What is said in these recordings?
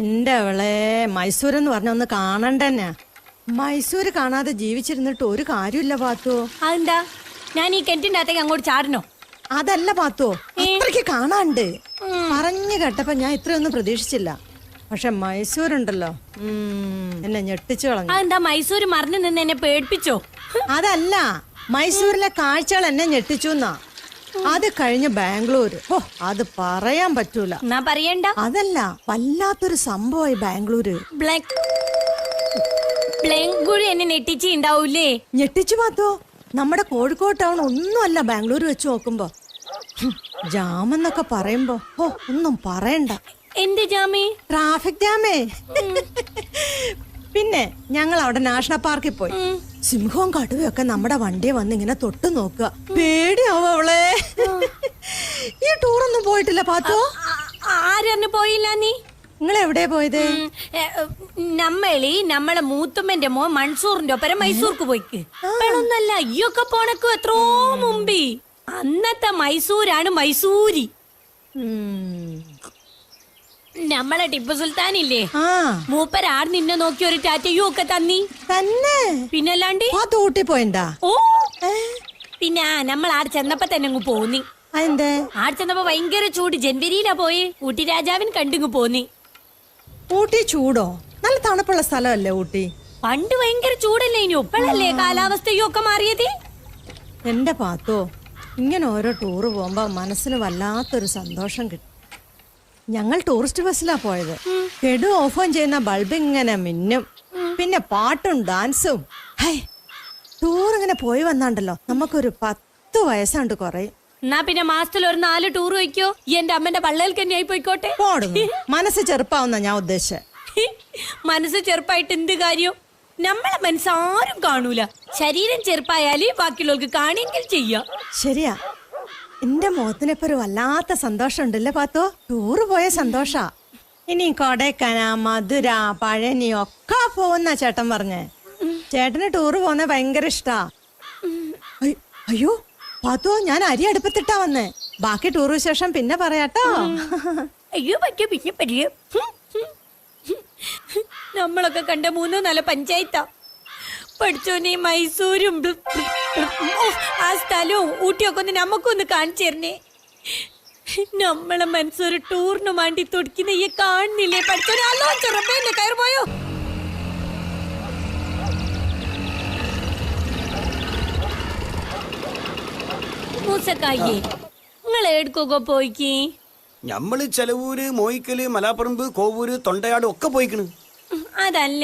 എന്റെ അവളെ മൈസൂർ എന്ന് പറഞ്ഞ ഒന്ന് കാണണ്ട മൈസൂര് കാണാതെ ജീവിച്ചിരുന്നിട്ട് ഒരു കാര്യമില്ല പാത്തു. അതെന്താ? ഞാൻ ഈ കെന്റിന്റെ അകത്തേക്ക് അങ്ങോട്ട് ചാടണോ? അതല്ല പാത്തു. അത്രയ്ക്ക് കാണാണ്ട്. പറഞ്ഞു കേട്ടപ്പോ ഞാൻ ഇത്രയൊന്നും പ്രതീക്ഷിച്ചില്ല. പക്ഷെ മൈസൂർ ഉണ്ടല്ലോ എന്നെ ഞെട്ടിച്ചു കളഞ്ഞു. അതെന്താ മൈസൂർ മറിഞ്ഞു നിന്ന് എന്നെ പേടിപ്പിച്ചോ? അതല്ല മൈസൂരിലെ കാഴ്ചകൾ എന്നെ ഞെട്ടിച്ചു എന്നാ അത് കഴിഞ്ഞ് ബാംഗ്ലൂര്. ഓ അത് പറയാൻ പറ്റൂല. എന്നാ പറയണ്ട. അതല്ല വല്ലാത്തൊരു സംഭവമായി ബാംഗ്ലൂര്. ബ്ലാക്ക് ബ്ലെങ്കുഴി എന്നെ നെട്ടിച്ച് ഉണ്ടാവൂലേ ഞെട്ടിച്ചു പാത്തോ നമ്മുടെ കോഴിക്കോട് ടൗൺ ഒന്നുമല്ല ബാംഗ്ലൂർ വെച്ച് നോക്കുമ്പോ. ഹും, ജാം എന്നൊക്കെ പറയുമ്പോ. ഓ ഒന്നും പറയണ്ട. എന്റെ ജാമി? ട്രാഫിക് ജാമേ. പിന്നെ ഞങ്ങൾ അവിടെ നാഷണൽ പാർക്കിൽ പോയി. സിംഹവും കടുവയൊക്കെ നമ്മുടെ വണ്ടിയെ വന്ന് ഇങ്ങനെ തൊട്ടു നോക്കുക. പേടിയാവും അവളെ. പോയിട്ടില്ല പാത്തോ? ആരന്ന് പോയില്ല നീ? നിങ്ങൾ എവിടെ പോയത് നമ്മളി നമ്മളെ മൂത്തുമ്മന്റെ മോ മൺസൂറിന്റെ ഒപ്പരം മൈസൂർക്ക് പോയിക്ക്. വേണമൊന്നല്ല അയ്യൊക്കെ പോണക്ക് എത്രോ മുമ്പി. അന്നത്തെ മൈസൂരാണ് മൈസൂരി. നമ്മളെ ടിപ്പു സുൽത്താൻ ഇല്ലേ മൂപ്പരാർ നിന്നെ നോക്കി ഒരു ടാറ്റയും ഒക്കെ തന്നി. തന്നെ? പിന്നല്ലാണ്ട്? പോയിണ്ടാ ഓ. പിന്നെ നമ്മൾ ആർ ചെന്നപ്പോ തന്നെ അങ്ങ് പോന്നി. അതെന്തേ? ആടെ ചെന്നപ്പോ ഭയങ്കര ചൂട്. ജനുവരിയിലാ പോയി. ഊട്ടി രാജാവിൻ കണ്ടിങ്ങ് പോന്നി. ഊട്ടി ചൂടോ? നല്ല തണുപ്പുള്ള സ്ഥലമല്ലേ ഊട്ടി? പണ്ട് ഭയങ്കര ചൂടല്ലേ ഇനി? ഒപ്പഴല്ലേ കാലാവസ്ഥയും ഒക്കെ മാറിയത്? എന്റെ പാത്തോ ഇങ്ങനെ ഓരോ ടൂറ് പോകുമ്പോ മനസ്സിന് വല്ലാത്തൊരു സന്തോഷം കിട്ടും. ഞങ്ങൾ ടൂറിസ്റ്റ് ബസ്സിലാ പോയത്. കെടു ഓഫ് ഓൺ ചെയ്യുന്ന ബൾബ് ഇങ്ങനെ മിന്നും. പിന്നെ പാട്ടും ഡാൻസും. ഹൈ ടൂർ ഇങ്ങനെ പോയി വന്നാണ്ടല്ലോ. നമുക്കൊരു പത്ത് വയസ്സാണ്ട് കുറയും. എന്നാ പിന്നെ മാസത്തിൽ ഒരു നാല് ടൂർ വയ്ക്കോ. എന്റെ അമ്മന്റെ പള്ളയിൽ ആയി പോയിക്കോട്ടെ മനസ്സ് ചെറുപ്പാവുന്ന ഞാൻ ഉദ്ദേശിച്ചത് മനസ്സ് ചെറുപ്പായിട്ട് എന്ത് കാര്യം? നമ്മളെ മനസ്സ് ആരും കാണൂല. ശരീരം ചെറുപ്പായാലേ ബാക്കിയുള്ളവർക്ക് കാണിയെങ്കിൽ ചെയ്യാം. ശരിയാ. എന്റെ മുഖത്തിനിപ്പോ ഒരു വല്ലാത്ത സന്തോഷം ഉണ്ടല്ലേ പാത്തോ? ടൂറ് പോയ സന്തോഷാ. ഇനി കൊടൈക്കന മധുര പഴനി ഒക്കെ പോകുന്ന ചേട്ടൻ പറഞ്ഞേ. ചേട്ടന് ടൂറ് പോകുന്ന ഭയങ്കര ഇഷ്ടാ. അയ്യോ. പാത്തോ ഞാൻ അരി അടുപ്പത്തിട്ടാ വന്നേ. ബാക്കി ടൂർ വിശേഷം പിന്നെ പറയാട്ടോ. അയ്യോ പറ്റിയ പിന്നെ പറ്റിയ. നമ്മളൊക്കെ കണ്ട മൂന്ന് നല്ല പഞ്ചായത്താ. പഠിച്ചോനെ മൈസൂരും ആ സ്ഥലവും ഊട്ടിയൊക്കെ ഒന്ന് നമുക്കൊന്ന് കാണിച്ചു തരണേ. നമ്മളെ മനസ്സൊരു ടൂറിന് വേണ്ടി തുടിക്കുന്ന ഈ കാണുന്നില്ലേ? പഠിച്ചോനെ അല്ലോ ചെറുപ്പേന്റെ കയറി മൂസക്കായി നിങ്ങൾ എടുക്കൊക്കെ പോയിക്ക്? ഞമ്മൾ ചെലവൂര് മോയിക്കൽ മലാപ്പറമ്പ് കോവൂര് തൊണ്ടയാട് ഒക്കെ പോയിക്കണ്. അതല്ല.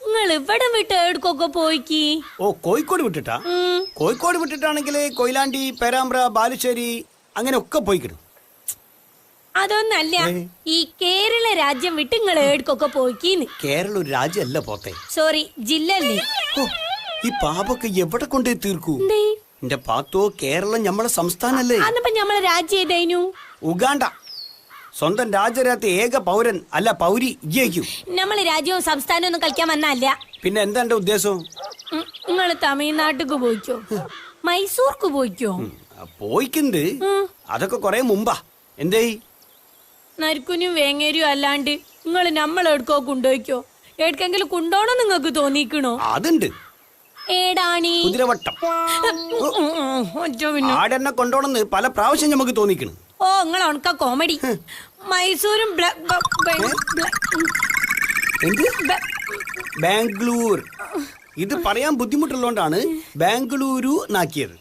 നിങ്ങൾ ഇവിടെ വിട്ട് എടുക്കൊക്കെ പോയിക്ക്? ഓ കോഴിക്കോട് വിട്ടിട്ടാ? കോഴിക്കോട് വിട്ടിട്ടാണെങ്കിൽ കൊയിലാണ്ടി പേരാമ്പ്ര ബാലുശ്ശേരി അങ്ങനെ ഒക്കെ പോയിക്കണ്. അതൊന്നല്ല. ഈ കേരള രാജ്യം വിട്ട് നിങ്ങൾ എടുക്കൊക്കെ പോയിക്കീന്ന്. കേരള ഒരു രാജ്യമല്ല പോത്തെ. സോറി ജില്ലല്ലേ. ഓ ഈ പാപൊക്കെ എവിടെ കൊണ്ടേ തീർക്കൂ? എന്റെ പാത്തോ കേരളം ഞമ്മളെ സംസ്ഥാനല്ലേ? അന്നപ്പോ നമ്മളെ രാജ്യം ഏതായിരുന്നു ഉഗാണ്ട. സ്വന്തം രാജ്യരാത്ത ഏക പൗരൻ അല്ല പൗരി ഇയ്യേക്കൂ നമ്മളെ രാജ്യവും സംസ്ഥാനവും ഒന്നും കളിക്കാൻ വന്നല്ല പിന്നെ എന്താ എന്റെ ഉദ്ദേശം? നിങ്ങൾ തമിഴ്നാട്ടിക്ക് പോയിക്കോ? മൈസൂർക്ക് പോയിക്കോ? പോയിക്കുണ്ട്. അതൊക്കെ കൊറേ മുമ്പാ. എന്തേ നരുക്കുനും വേങ്ങേരിയും അല്ലാണ്ട് നിങ്ങൾ നമ്മളെടുക്കോ കൊണ്ടുപോയിക്കോ എവിടക്കെങ്കിലും കൊണ്ടോണോ നിങ്ങൾക്ക് തോന്നിക്കണോ? അതുണ്ട്. ഏടാണി? കുതിരവട്ടം. ആടെന്നെ കൊണ്ടോണെന്ന് പല പ്രാവശ്യം നമുക്ക് തോന്നിക്കണ്. ഓ നിങ്ങൾ ഉണക്ക കോമഡി. മൈസൂരും ബാംഗ്ലൂർ. ഇത് പറയാൻ ബുദ്ധിമുട്ടുള്ളതുകൊണ്ടാണ് ബാംഗ്ലൂരു നാക്കിയത്